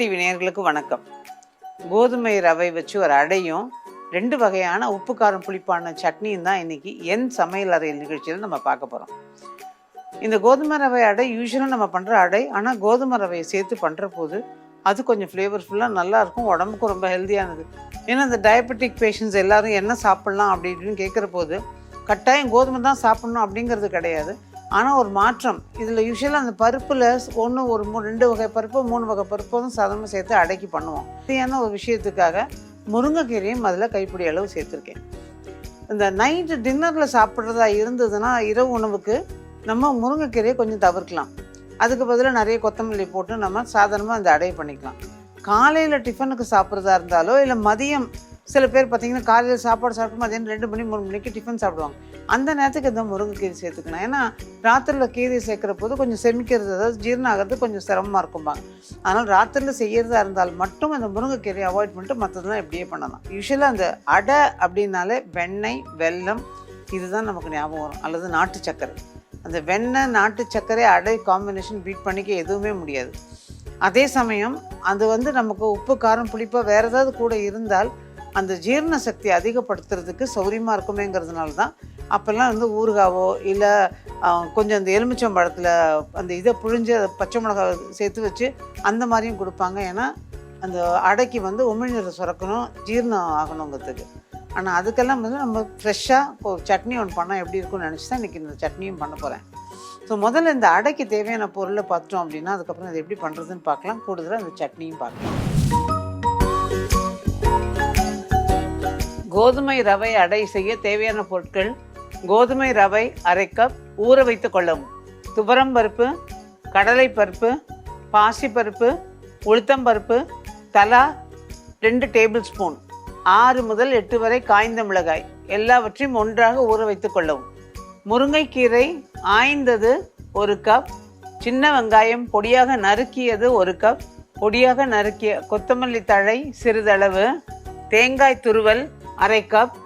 TV நேர்களுக்கு வணக்கம். கோதுமை ரவை வச்சு ஒரு அடையும். ரெண்டு வகையான உப்பு காரம் புளிப்பான சட்னியும் தான் இன்னைக்கு என் சமையல் அறையில் நிகழ்ச்சியில் நம்ம பார்க்க போகிறோம் இந்த கோதுமை ரவை அடை யூஸ்வலாக நம்ம பண்ணுற அடை. ஆனால் கோதுமை ரவையை சேர்த்து பண்ணுற போது அது கொஞ்சம் ஃப்ளேவர்ஃபுல்லாக நல்லாயிருக்கும் உடம்புக்கும் ரொம்ப ஹெல்த்தியானது ஏன்னா இந்த டயபெட்டிக் பேஷண்ட்ஸ் எல்லோரும் என்ன சாப்பிட்லாம் அப்படி இப்படின்னு கேட்குற போது கட்டாயம் கோதுமை தான் சாப்பிட்ணும் அப்படிங்கிறது கிடையாது. ஆனால் ஒரு மாற்றம். இதில் யூஸ்வலாக அந்த பருப்பில் ஒன்று ஒரு மூ ரெண்டு வகை பருப்பு மூணு வகை பருப்பும் சாதாரணமாக சேர்த்து அடக்கி பண்ணுவோம். சரியான ஒரு விஷயத்துக்காக முருங்கைக்கீரையும் அதில் கைப்பிடி அளவு சேர்த்துருக்கேன். இந்த நைட்டு டின்னரில் சாப்பிட்றதா இருந்ததுன்னா இரவு உணவுக்கு நம்ம முருங்கைக்கீரையை கொஞ்சம் தவிர்க்கலாம். அதுக்கு பதிலாக நிறைய கொத்தமல்லி போட்டு நம்ம சாதாரணமாக அந்த அடைய பண்ணிக்கலாம். காலையில் டிஃபனுக்கு சாப்பிட்றதா இருந்தாலோ இல்லை மதியம் சில பேர் பார்த்தீங்கன்னா காலையில் சாப்பாடு சாப்பிட்டு அதே ரெண்டு மணி மூணு மணிக்கு டிஃபன் சாப்பிடுவாங்க. அந்த நேரத்துக்கு இந்த முருங்கைக்கீரை சேர்த்துக்கணும். ஏன்னா ராத்திரியில் கீரை சேர்க்குற போது கொஞ்சம் செமிக்கிறது அதாவது ஜீரணம் ஆகிறது கொஞ்சம் சிரமமாக இருக்கும்பாங்க. அதனால் ராத்திரியில் செய்கிறதா இருந்தால் மட்டும் அந்த முருங்கைக்கீரையை அவாய்ட் பண்ணிட்டு மற்றதெல்லாம் இப்படியே பண்ணலாம். யூஸ்வலாக அந்த அடை அப்படின்னாலே வெண்ணெய் வெல்லம் இதுதான் நமக்கு ஞாபகம் வரும். அல்லது நாட்டு சக்கரை அந்த வெண்ணெய் நாட்டு சர்க்கரை அடை காம்பினேஷன் பீட் பண்ணிக்க எதுவுமே முடியாது. அதே சமயம் அது வந்து நமக்கு உப்பு காரம் புளிப்பாக வேறு ஏதாவது கூட இருந்தால் அந்த ஜீரண சக்தி அதிகப்படுத்துறதுக்கு சௌரியமாக இருக்குமேங்கிறதுனால தான் அப்போல்லாம் வந்து ஊறுகாவோ இல்லை கொஞ்சம் அந்த எலுமிச்சம்பழத்தில் அந்த இதை புழிஞ்சு அதை பச்சை மிளகாய் சேர்த்து வச்சு அந்த மாதிரியும் கொடுப்பாங்க. ஏன்னா அந்த அடைக்கு வந்து உமிழ்நீரை சுரக்கணும் ஜீரணம் ஆகணுங்கிறதுக்கு. ஆனால் அதுக்கெல்லாம் வந்து நம்ம ஃப்ரெஷ்ஷாக ஒரு சட்னி ஒன்று பண்ணால் எப்படி இருக்கும்னு நினச்சி தான் இன்றைக்கி இந்த சட்னியும் பண்ண போகிறேன் ஸோ முதல்ல இந்த அடைக்கு தேவையான பொருளை பார்த்தோம் அப்படின்னா அதுக்கப்புறம் அதை எப்படி பண்ணுறதுன்னு பார்க்கலாம். கூடுதலாக அந்த சட்னியும் பார்க்கலாம். கோதுமை ரவை அடை செய்ய தேவையான பொருட்கள் கோதுமை ரவை அரை கப் ஊற வைத்து கொள்ளவும். துவரம் பருப்பு கடலை பருப்பு பாசிப்பருப்பு உளுத்தம்பருப்பு தலா ரெண்டு டேபிள் ஸ்பூன் ஆறு முதல் எட்டு வரை காய்ந்த மிளகாய் எல்லாவற்றையும் ஒன்றாக ஊற வைத்து கொள்ளவும். முருங்கைக்கீரை ஆய்ந்தது ஒரு கப் சின்ன வெங்காயம் பொடியாக நறுக்கியது ஒரு கப் பொடியாக நறுக்கிய கொத்தமல்லி தழை சிறிதளவு தேங்காய் துருவல் அரை கப்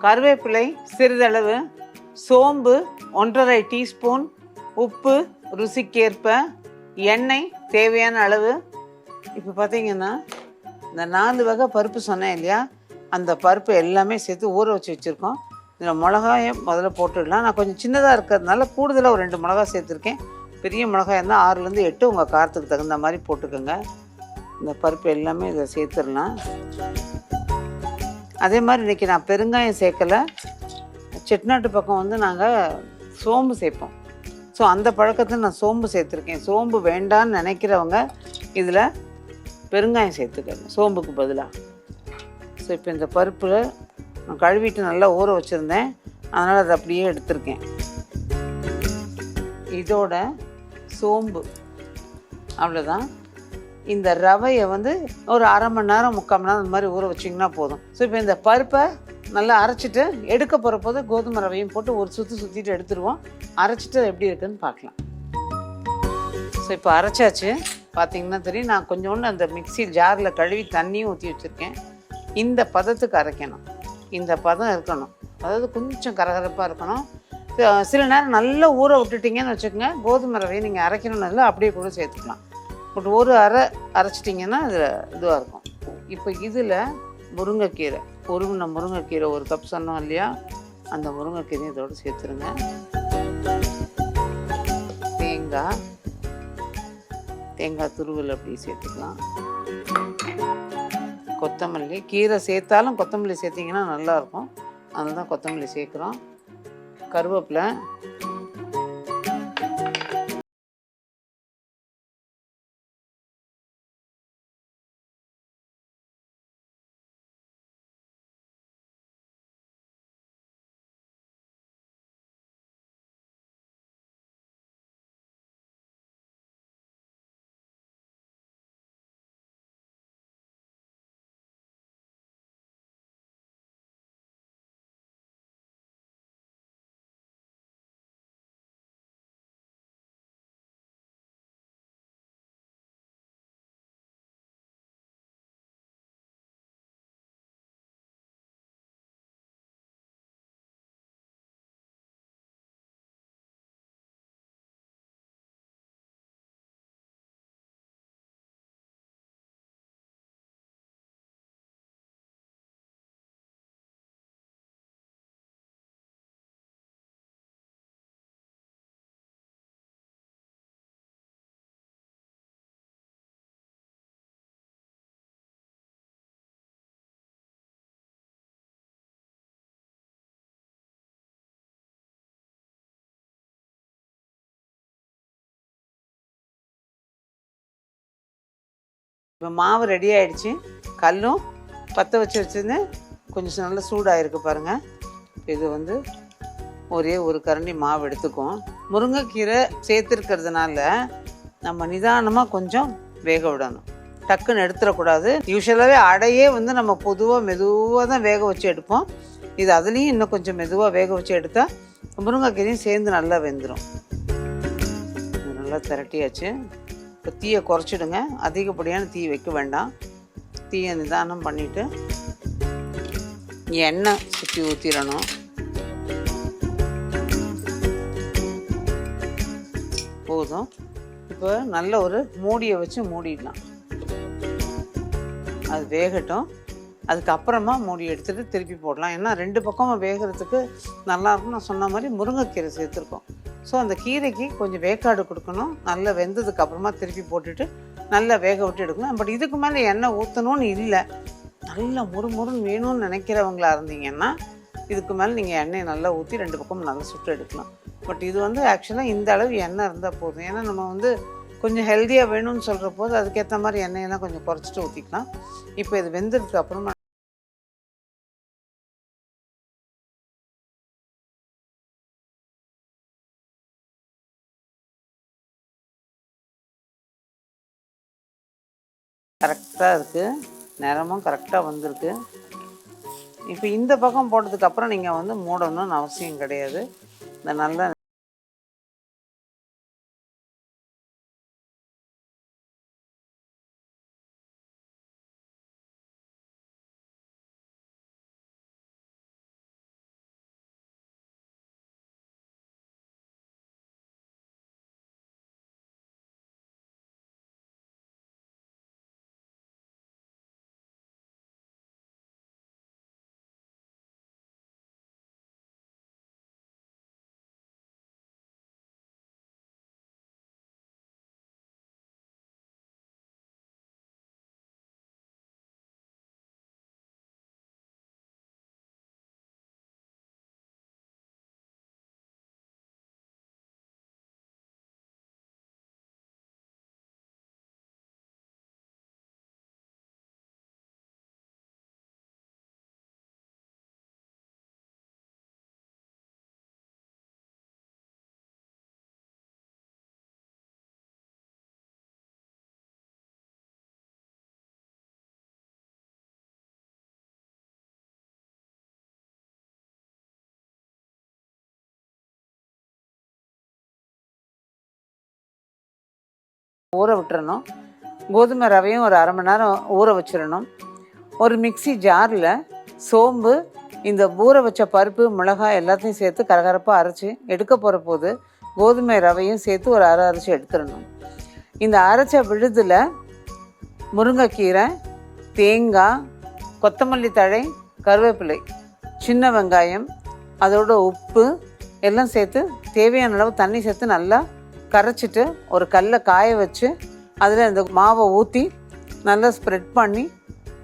கருவேப்பிலை சிறிதளவு சோம்பு ஒன்றரை டீஸ்பூன் உப்பு ருசிக்கேற்ப எண்ணெய் தேவையான அளவு. இப்போ பார்த்தீங்கன்னா இந்த நாலு வகை பருப்பு சொன்னேன் இல்லையா? அந்த பருப்பு எல்லாமே சேர்த்து ஊற வச்சு வச்சுருக்கோம். இதில் மிளகாயை முதல்ல போட்டுடலாம். நான் கொஞ்சம் சின்னதாக இருக்கிறதுனால கூடுதலாக ஒரு ரெண்டு மிளகா சேர்த்துருக்கேன். பெரிய மிளகாய் இருந்தால் ஆறுலேருந்து எட்டு உங்கள் காரத்துக்கு தகுந்த மாதிரி போட்டுக்கோங்க. இந்த பருப்பு எல்லாமே இதை சேர்த்துடலாம். அதே மாதிரி இன்றைக்கி நான் பெருங்காயம் சேர்க்கலை. செட்டிநாட்டு பக்கம் வந்து நாங்கள் சோம்பு சேர்ப்போம். ஸோ அந்த பழக்கத்தை நான் சோம்பு சேர்த்துருக்கேன். சோம்பு வேண்டான்னு நினைக்கிறவங்க இதில் பெருங்காயம் சேர்த்துக்கங்க. சோம்புக்கு பதிலாக ஸோ இப்போ இந்த பருப்பில் நான் கழுவிட்டு நல்லா ஊற வச்சுருந்தேன். அதனால் அதை அப்படியே எடுத்திருக்கேன். இதோட சோம்பு. அவ்வளோதான் இந்த ரவையை வந்து ஒரு அரை மணி நேரம் முக்கால் மணி நேரம் இந்த மாதிரி ஊற வச்சிங்கன்னா போதும். ஸோ இப்போ இந்த பருப்பை நல்லா அரைச்சிட்டு எடுக்க போகிற போது கோதுமை ரவையும் போட்டு ஒரு சுற்றி சுற்றிட்டு எடுத்துருவோம். அரைச்சிட்டு அது எப்படி இருக்குன்னு பார்க்கலாம். ஸோ இப்போ அரைச்சாச்சு. பார்த்தீங்கன்னா தெரியும். நான் கொஞ்சோண்டு அந்த மிக்சி ஜாரில் கழுவி தண்ணியும் ஊற்றி வச்சுருக்கேன். இந்த பதத்துக்கு அரைக்கணும். இந்த பதம் இருக்கணும். அதாவது கொஞ்சம் கரகரப்பாக இருக்கணும். சில நேரம் நல்லா ஊற விட்டுட்டீங்கன்னு வச்சுக்கோங்க. கோதுமை ரவையை நீங்கள் அரைக்கணும்னு இல்லை அப்படியே கூட சேர்த்துக்கலாம். பட் ஒரு அரை அரைச்சிட்டிங்கன்னா அதில் இதுவாக இருக்கும். இப்போ இதில் முருங்கைக்கீரை உருவின முருங்கைக்கீரை ஒரு கப் சொன்னோம் இல்லையா? அந்த முருங்கைக்கீரை இதோடு சேர்த்துருங்க. தேங்காய் தேங்காய் துருவல் அப்படி சேர்த்துக்கலாம். கொத்தமல்லி கீரை சேர்த்தாலும் கொத்தமல்லி சேர்த்திங்கன்னா நல்லாயிருக்கும் அதனால தான் கொத்தமல்லி சேர்க்குறோம். கருவேப்பிலை இப்போ மாவு ரெடி ஆகிடுச்சு கல்லும் பற்ற வச்சு வச்சுருந்து கொஞ்சம் நல்லா சூடாகிருக்கு பாருங்கள் இது வந்து ஒரே ஒரு கரண்டி மாவு எடுத்துக்கும் முருங்கைக்கீரை சேர்த்துருக்கிறதுனால நம்ம நிதானமாக கொஞ்சம் வேக விடணும். டக்குன்னு எடுத்துடக்கூடாது யூஸ்வலாகவே அடையே வந்து நம்ம பொதுவாக மெதுவாக தான் வேக வச்சு எடுப்போம். இது அதுலேயும் இன்னும் கொஞ்சம் மெதுவாக வேக வச்சு எடுத்தால் முருங்கைக்கீரையும் சேர்ந்து நல்லா வெந்துடும் நல்லா திரட்டியாச்சு. இப்போ தீயை குறைச்சிடுங்க. அதிகப்படியான தீ வைக்க வேண்டாம். தீயை நிதானம் பண்ணிவிட்டு எண்ணெய் சுற்றி ஊற்றிடணும் போதும். இப்போ நல்ல ஒரு மூடியை வச்சு மூடிடலாம். அது வேகட்டும். அதுக்கப்புறமா மூடி எடுத்துகிட்டு திருப்பி போடலாம். ஏன்னா ரெண்டு பக்கமும் வேகிறதுக்கு நல்லாயிருக்கும் நான் சொன்ன மாதிரி முருங்கைக்கீரை சேர்த்துருக்கோம். ஸோ அந்த கீரைக்கு கொஞ்சம் வேக்காடு கொடுக்கணும். நல்லா வெந்ததுக்கு அப்புறமா திருப்பி போட்டுட்டு நல்லா வேக விட்டு எடுக்கணும். பட் இதுக்கு மேலே எண்ணெய் ஊற்றணும்னு இல்லை. நல்லா முறுமுறுன்னு வேணும்னு நினைக்கிறவங்களா இருந்தீங்கன்னா இதுக்கு மேலே நீங்கள் எண்ணெயை நல்லா ஊற்றி ரெண்டு பக்கம் நல்லா சுட்டு எடுக்கலாம். பட் இது வந்து ஆக்சுவலாக இந்த அளவு எண்ணெய் இருந்தால் போதும். ஏன்னா நம்ம வந்து கொஞ்சம் ஹெல்த்தியாக வேணும்னு சொல்கிற போது அதுக்கேற்ற மாதிரி எண்ணெயெல்லாம் கொஞ்சம் குறைச்சிட்டு ஊற்றிக்கலாம் இப்போ இது வெந்ததுக்கு அப்புறமா கரெக்டாக இருக்குது நிறமும் கரெக்டாக வந்திருக்கு. இப்போ இந்த பக்கம் போட்டதுக்கப்புறம் நீங்கள் வந்து மூடணும்னு அவசியம் கிடையாது. இந்த நல்லா ஊற விட்டுறணும். கோதுமை ரவையும் ஒரு அரை மணி நேரம் ஊற வச்சிடணும். ஒரு மிக்ஸி ஜாரில் சோம்பு இந்த ஊற வச்ச பருப்பு மிளகாய் எல்லாத்தையும் சேர்த்து கரகரப்பாக அரைச்சி எடுக்க போகிற போது கோதுமை ரவையும் சேர்த்து ஒரு அரை அரைச்சி எடுத்துடணும். இந்த அரைச்ச விழுதில் முருங்கைக்கீரை தேங்காய் கொத்தமல்லி தழை கருவேப்பிலை சின்ன வெங்காயம் அதோட உப்பு எல்லாம் சேர்த்து தேவையான அளவு தண்ணி சேர்த்து நல்லா கரைச்சிட்டு ஒரு கல்லை காய வச்சு அதில் இந்த மாவை ஊற்றி நல்லா ஸ்ப்ரெட் பண்ணி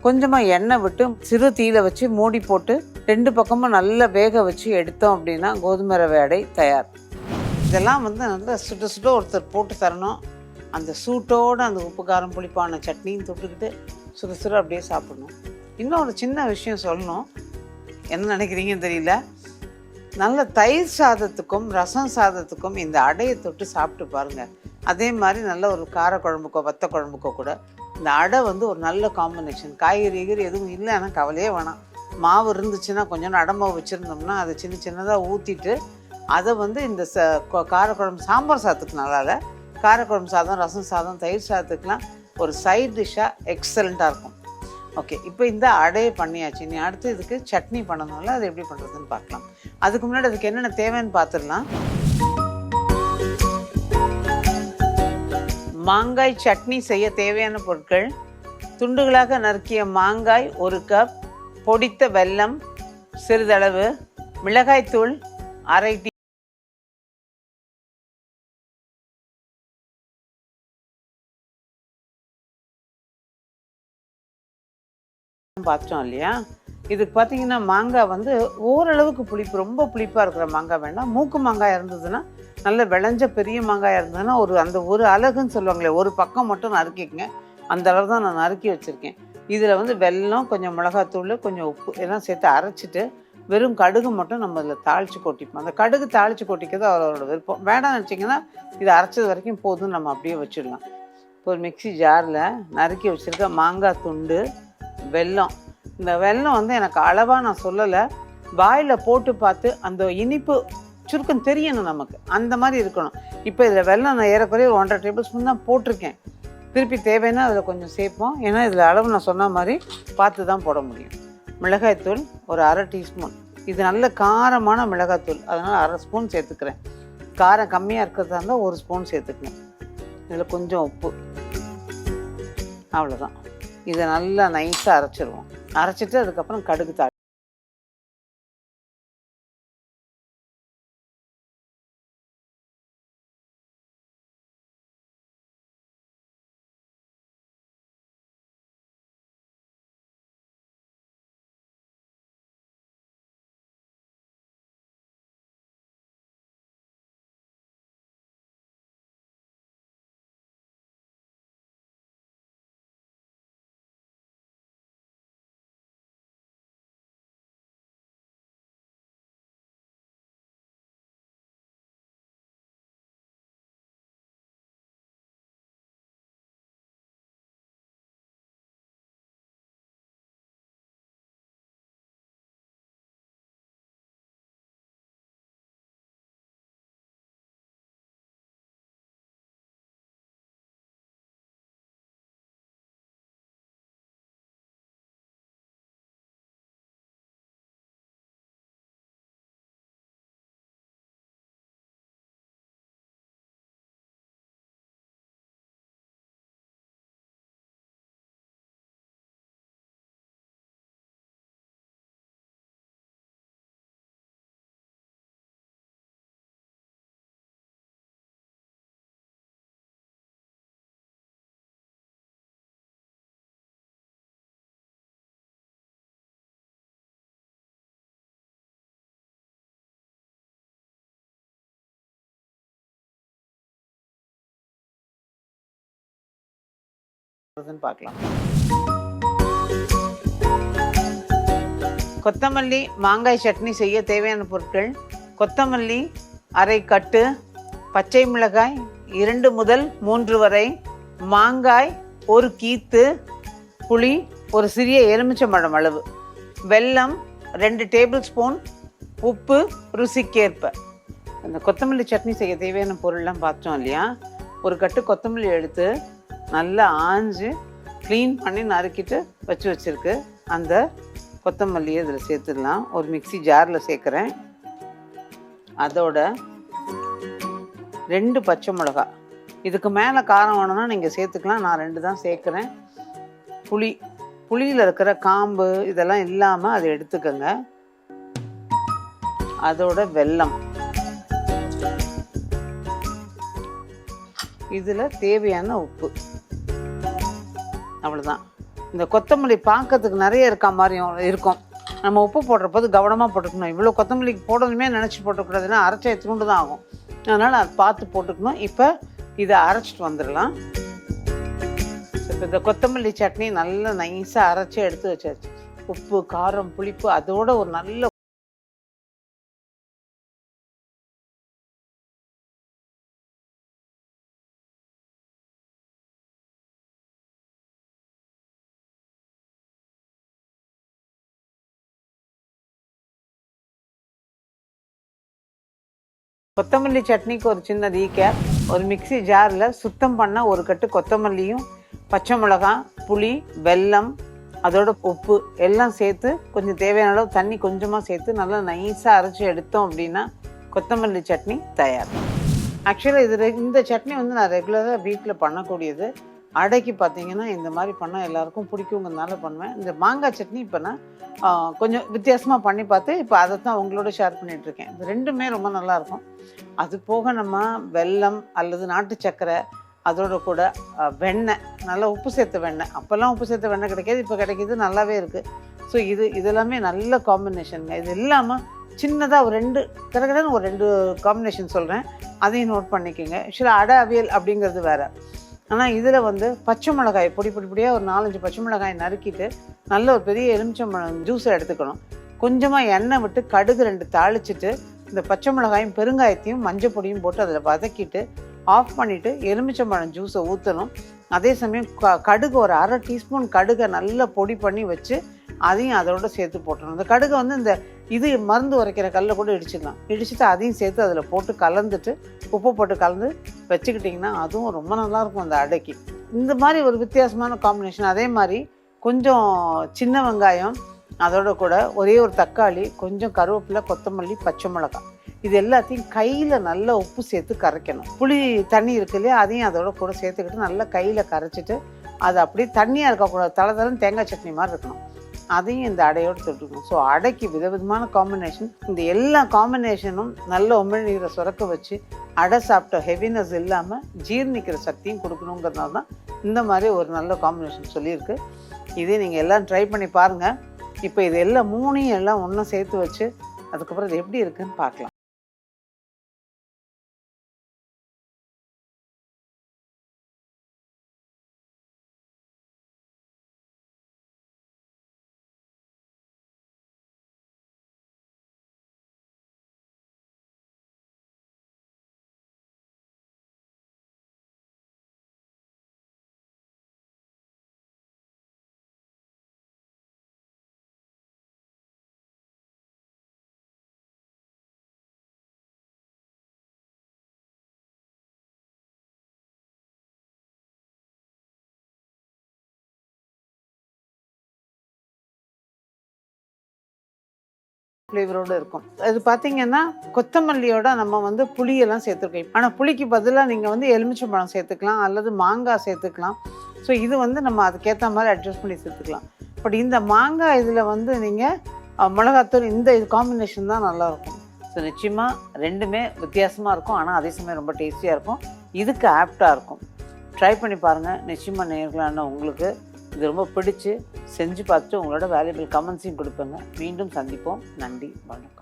கொஞ்சமாக எண்ணெய் விட்டு சிறு தீயில வச்சு மூடி போட்டு ரெண்டு பக்கமும் நல்லா வேக வச்சு எடுத்தோம் அப்படின்னா கோதுமை ரவை அடை தயார். இதெல்லாம் வந்து நல்லா சுட்டு சுட்டு ஒருத்தர் போட்டு தரணும். அந்த சூட்டோடு அந்த உப்பு காரம் புளிப்பான சட்னியும் தொட்டுக்கிட்டு சுட சுட அப்படியே சாப்பிடணும். இன்னும் ஒரு சின்ன விஷயம் சொல்லணும். என்ன நினைக்கிறீங்கன்னு தெரியல. நல்ல தயிர் சாதத்துக்கும் ரசம் சாதத்துக்கும் இந்த அடையை தொட்டு சாப்பிட்டு பாருங்கள் அதே மாதிரி நல்ல ஒரு கார குழம்புக்கோ வத்த குழம்புக்கோ கூட இந்த அடை வந்து ஒரு நல்ல காம்பினேஷன் காய்கறி கீரி எதுவும் இல்லைன்னா கவலையே வேணாம். மாவு இருந்துச்சுன்னா கொஞ்சம் அடமாவு வச்சுருந்தோம்னா அதை சின்ன சின்னதாக ஊற்றிட்டு அதை வந்து இந்த ச காரக்குழம்பு சாம்பார் சாதத்துக்கு நல்லா இல்லை. காரக்குழம்பு சாதம் ரசம் சாதம் தயிர் சாதத்துக்குலாம் ஒரு சைட் டிஷ்ஷாக எக்ஸலண்ட்டாக இருக்கும். ஓகே இப்போ இந்த அடையை பண்ணியாச்சு. நீ அடுத்து இதுக்கு சட்னி பண்ணணும்ல அது எப்படி பண்ணுறதுன்னு பார்க்கலாம். அதுக்கு முன்னாடி அதுக்கு என்னென்ன தேவைன்னு பார்த்துடலாம். மாங்காய் சட்னி செய்ய தேவையான பொருட்கள். துண்டுகளாக நறுக்கிய மாங்காய் ஒரு கப் பொடித்த வெல்லம் சிறிதளவு மிளகாய்த்தூள் அரை பார்த்துட்டோம் இல்லையா? இதுக்கு பார்த்தீங்கன்னா மாங்காய் வந்து ஓரளவுக்கு புளிப்பு ரொம்ப புளிப்பாக இருக்கிற மாங்காய் வேண்டாம் மூக்கு மாங்காய் இருந்ததுன்னா நல்ல விளைஞ்ச பெரிய மாங்காய் இருந்ததுன்னா ஒரு அந்த ஒரு அலகுன்னு சொல்லுவாங்களே ஒரு பக்கம் மட்டும் நறுக்கிக்கங்க அந்த அளவு தான் நான் நறுக்கி வச்சுருக்கேன். இதில் வந்து வெல்லம் கொஞ்சம் மிளகாத்தூள் கொஞ்சம் உப்பு எல்லாம் சேர்த்து அரைச்சிட்டு வெறும் கடுகு மட்டும் நம்ம அதில் தாளித்து கொட்டிப்போம். அந்த கடுகு தாளித்து கொட்டிக்கிறது அவரோட விருப்பம். வேண்டாம்னு நினச்சிங்கன்னா இது அரைச்சது வரைக்கும் போதும் நம்ம அப்படியே வச்சிடலாம். இப்போ ஒரு மிக்ஸி ஜாரில் நறுக்கி வச்சுருக்க மாங்காய் துண்டு வெல்லம் இந்த வெல்லம் வந்து எனக்கு அளவாக நான் சொல்லலை. வாயில் போட்டு பார்த்து அந்த இனிப்பு சுருக்கம் தெரியணும் நமக்கு. அந்த மாதிரி இருக்கணும். இப்போ இதில் வெல்லம் நான் ஏறக்குறைய ஒரு ஒன்றரை டேபிள் ஸ்பூன் தான் போட்டிருக்கேன். திருப்பி தேவைன்னா அதில் கொஞ்சம் சேர்ப்போம். ஏன்னா இதில் அளவு நான் சொன்ன மாதிரி பார்த்து தான் போட முடியும். மிளகாய்த்தூள் ஒரு அரை டீஸ்பூன். இது நல்ல காரமான மிளகாய்த்தூள். அதனால் அரை ஸ்பூன் சேர்த்துக்கிறேன். காரம் கம்மியாக இருக்கிறதா இருந்தால் ஒரு ஸ்பூன் சேர்த்துக்கணும். இதில் கொஞ்சம் உப்பு. அவ்வளோதான் இதை நல்லா நைஸாக அரைச்சிருவோம். அரைச்சிட்டு அதுக்கப்புறம் கடுகு தாளி பார்க்கலாம். கொத்தமல்லி மாங்காய் சட்னி செய்ய தேவையான பொருட்கள். கொத்தமல்லி அரை கட்டு பச்சை மிளகாய் இரண்டு முதல் மூன்று வரை மாங்காய் ஒரு கீத்து புளி ஒரு சிறிய எலுமிச்சம்பழம் அளவு. வெல்லம் ரெண்டு டேபிள் ஸ்பூன் உப்பு ருசிக்கேற்ப. அந்த கொத்தமல்லி சட்னி செய்ய தேவையான பொருள்லாம் பார்த்தோம் இல்லையா? ஒரு கட்டு கொத்தமல்லி எடுத்து நல்லா ஆஞ்சு க்ளீன் பண்ணி நறுக்கிட்டு வச்சு வச்சுருக்கு. அந்த கொத்தமல்லியை இதில் சேர்த்துடலாம். ஒரு மிக்ஸி ஜாரில் சேர்க்குறேன். அதோட ரெண்டு பச்சை மிளகா. இதுக்கு மேலே காரம் வேணும்னா நீங்கள் சேர்த்துக்கலாம். நான் ரெண்டு தான் சேர்க்குறேன். புளி புளியில் இருக்கிற காம்பு இதெல்லாம் இல்லாமல் அதை எடுத்துக்கோங்க. அதோட வெல்லம். இதில் தேவையான உப்பு. அவ்வளோதான் இந்த கொத்தமல்லி பார்க்கறதுக்கு நிறைய இருக்க மாதிரியும் இருக்கும். நம்ம உப்பு போடுறப்போது கவனமாக போட்டுக்கணும். இவ்வளோ கொத்தமல்லிக்கு போடணுமே நினச்சி போட்டக்கூடாதுன்னா அரைச்ச எத்துண்டு தான் ஆகும். அதனால் அதை பார்த்து போட்டுக்கணும். இப்போ இதை அரைச்சிட்டு வந்துடலாம். இப்போ இந்த கொத்தமல்லி சட்னி நல்லா நைஸாக அரைச்சி எடுத்து வச்சாச்சு. உப்பு காரம் புளிப்பு அதோட ஒரு நல்ல கொத்தமல்லி சட்னிக்கு ஒரு சின்ன ரீகேப் ஒரு மிக்ஸி ஜாரில் சுத்தம் பண்ண ஒரு கட்டு கொத்தமல்லியும் பச்சை மிளகாய் புளி வெல்லம் அதோட உப்பு எல்லாம் சேர்த்து கொஞ்சம் தேவையான அளவு தண்ணி கொஞ்சமாக சேர்த்து நல்லா நைஸாக அரைச்சி எடுத்தோம் அப்படின்னா கொத்தமல்லி சட்னி தயார். ஆக்சுவலாக இது ரெ- இந்த சட்னி வந்து நான் ரெகுலராக வீட்டில் பண்ணக்கூடியது. அடைக்கு பார்த்தீங்கன்னா இந்த மாதிரி பண்ணால் எல்லாருக்கும் பிடிக்குங்கிறதுனால பண்ணுவேன். இந்த மாங்காய் சட்னி இப்போ நான் கொஞ்சம் வித்தியாசமாக பண்ணி பார்த்து இப்போ அதை தான் உங்களோட ஷேர் பண்ணிகிட்ருக்கேன் இது ரெண்டுமே ரொம்ப நல்லா இருக்கும். அது போக நம்ம வெல்லம் அல்லது நாட்டு சர்க்கரை அதோட கூட வெண்ணெய் நல்லா உப்பு சேர்த்த வெண்ணெய். அப்போல்லாம் உப்பு சேர்த்த வெண்ணெய் கிடைக்காது இப்போ கிடைக்கிது நல்லாவே இருக்குது ஸோ இது இதெல்லாமே நல்ல காம்பினேஷனுங்க இது இல்லாமல் சின்னதாக ஒரு ரெண்டு கிடக்கடன்னு ஒரு ரெண்டு காம்பினேஷன் சொல்கிறேன் அதையும் நோட் பண்ணிக்கோங்க. ஆக்சுவலாக அடை அவியல் அப்படிங்கிறது வேறு. ஆனால் இதில் வந்து பச்சை மிளகாய் பொடி பொடி பொடியாக ஒரு நாலஞ்சு பச்சை மிளகாய் நறுக்கிட்டு நல்ல ஒரு பெரிய எலுமிச்சம்பழம் ஜூஸை எடுத்துக்கணும். கொஞ்சமாக எண்ணெய் விட்டு கடுகு ரெண்டு தாளிச்சிட்டு இந்த பச்சை மிளகாயும் பெருங்காயத்தையும் மஞ்சள் பொடியும் போட்டு அதில் வதக்கிட்டு ஆஃப் பண்ணிவிட்டு எலுமிச்சம்பழம் ஜூஸை ஊற்றணும் அதே சமயம் க கடுகு ஒரு அரை டீஸ்பூன் கடுகை நல்லா பொடி பண்ணி வச்சு அதையும் அதோட சேர்த்து போட்டணும் இந்த கடுகை வந்து இந்த இது மருந்து உரைக்கிற கல்லை கூட இடிச்சிடலாம். இடிச்சுட்டு அதையும் சேர்த்து அதில் போட்டு கலந்துட்டு உப்பு போட்டு கலந்து வச்சுக்கிட்டிங்கன்னா அதுவும் ரொம்ப நல்லாயிருக்கும் அந்த அடைக்கு. இந்த மாதிரி ஒரு வித்தியாசமான காம்பினேஷன் அதே மாதிரி கொஞ்சம் சின்ன வெங்காயம் அதோட கூட ஒரே ஒரு தக்காளி கொஞ்சம் கருவேப்பிலை கொத்தமல்லி பச்சை மிளகாய். இது எல்லாத்தையும் கையில் நல்லா உப்பு சேர்த்து கரைக்கணும். புளி தண்ணி இருக்கு இல்லையா அதையும் அதோட கூட சேர்த்துக்கிட்டு நல்லா கையில் கரைச்சிட்டு அது அப்படியே தண்ணியாக இருக்கக்கூடாது. தலை தலைன்னு தேங்காய் சட்னி மாதிரி இருக்கணும். அதையும் இந்த அடையோடு தொட்டுக்கணும். ஸோ அடைக்கு விதவிதமான காம்பினேஷன் இந்த எல்லா காம்பினேஷனும் நல்ல உமிழ்நீரை சுரக்க வச்சு அடை சாப்பிட்ட ஹெவினஸ் இல்லாமல் ஜீர்ணிக்கிற சக்தியும் கொடுக்கணுங்கிறதுனால தான் இந்த மாதிரி ஒரு நல்ல காம்பினேஷன் சொல்லியிருக்கு. இதே நீங்கள் எல்லாம் ட்ரை பண்ணி பாருங்கள் இப்போ இது எல்லாம் மூணையும் எல்லாம் ஒன்றும் சேர்த்து வச்சு அதுக்கப்புறம் இது எப்படி இருக்குதுன்னு பார்க்கலாம். ஃப்ளேவரோடு இருக்கும். அது பார்த்தீங்கன்னா கொத்தமல்லியோட நம்ம வந்து புளியெல்லாம் சேர்த்துருக்கோம். ஆனால் புளிக்கு பதிலாக நீங்கள் வந்து எலுமிச்சம்பழம் சேர்த்துக்கலாம் அல்லது மாங்காய் சேர்த்துக்கலாம். ஸோ இது வந்து நம்ம அதுக்கேற்ற மாதிரி அட்ஜஸ்ட் பண்ணி சேர்த்துக்கலாம். பட் இந்த மாங்காய் இதில் வந்து நீங்கள் மிளகாத்தூள் இந்த இது காம்பினேஷன் தான் நல்லாயிருக்கும். ஸோ நிச்சயமாக ரெண்டுமே வித்தியாசமாக இருக்கும். ஆனால் அதே சமயம் ரொம்ப டேஸ்டியாக இருக்கும். இதுக்கு ஆப்டாக இருக்கும். ட்ரை பண்ணி பாருங்கள் நிச்சயமாக நேர்களான உங்களுக்கு இது ரொம்ப பிடிச்சு செஞ்சு பார்த்துட்டு உங்களோட வேல்யூபிள் கமெண்ட்ஸையும் கொடுப்பேங்க. மீண்டும் சந்திப்போம். நன்றி. வணக்கம்.